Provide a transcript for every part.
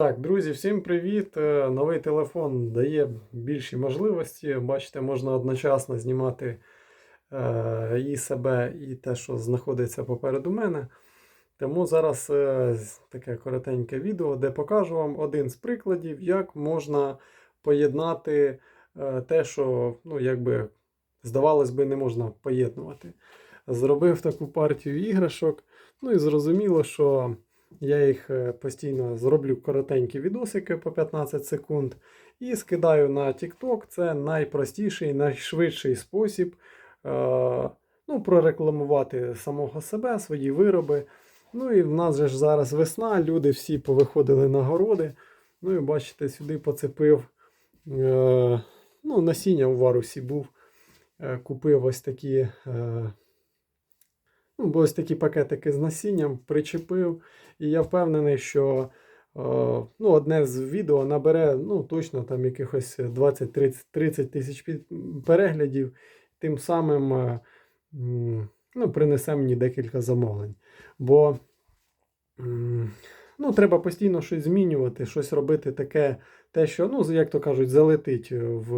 Так, друзі, всім привіт! Е, Новий телефон дає більші можливості. Бачите, можна одночасно знімати е, і себе, і те, що знаходиться попереду мене. Тому зараз е, таке коротеньке відео, де покажу вам один з прикладів, як можна поєднати е, те, що, ну, якби, здавалось би, не можна поєднувати. Зробив таку партію іграшок. Ну і зрозуміло, що. Я їх е, постійно зроблю коротенькі відосики по 15 секунд і скидаю на TikTok. Це найпростіший, найшвидший спосіб е, ну, прорекламувати самого себе, свої вироби. Ну і в нас же ж зараз весна, люди всі повиходили на городи. Ну і бачите, сюди поцепив е, ну, насіння у варусі був. Купив ось такі. Бо ось такі пакетики з насінням причепив. І я впевнений, що е, ну, одне з відео набере ну, точно там якихось 20-30 тисяч переглядів. Тим самим е, ну, принесе мені декілька замовлень. Бо ну, треба постійно щось змінювати, щось робити таке, те, що, ну, як то кажуть, залетить в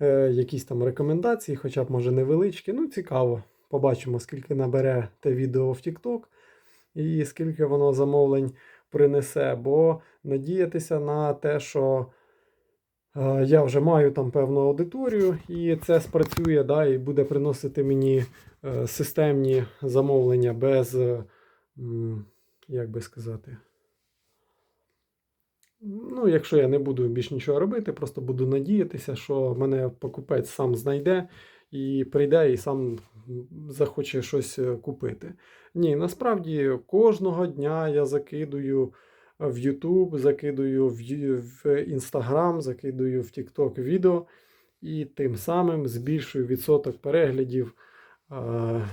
е, якісь там рекомендації, хоча б може невеличкі. Ну, цікаво. Побачимо, скільки набере те відео в TikTok і скільки воно замовлень принесе. Бо надіятися на те, що е, я вже маю там певну аудиторію, і це спрацює, да, і буде приносити мені е, системні замовлення без, е, як би сказати, Ну, якщо я не буду більш нічого робити, просто буду надіятися, що мене покупець сам знайде і прийде і сам захоче щось е, купити. Ні, насправді кожного дня я закидую в YouTube, закидую в Instagram, закидую в TikTok відео і тим самим збільшую відсоток переглядів е,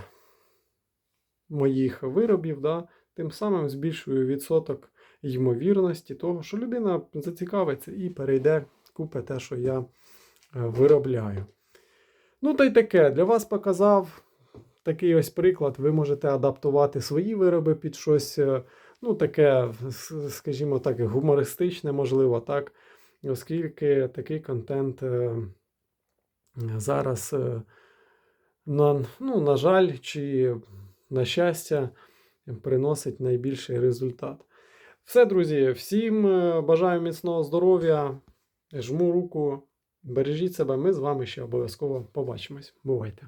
моїх виробів, да, тим самим збільшую відсоток ймовірності того, що людина зацікавиться і перейде, купить те, що я е, виробляю. Ну, та й таке, для вас показав такий ось приклад. Ви можете адаптувати свої вироби під щось, е, ну, таке, скажімо так, гумористичне, можливо, так, оскільки такий контент е, зараз, е, на, ну, на жаль, чи на щастя, приносить найбільший результат. Все, друзі, всім бажаю міцного здоров'я. Жму руку, бережіть себе. Ми з вами ще обов'язково побачимось. Бувайте!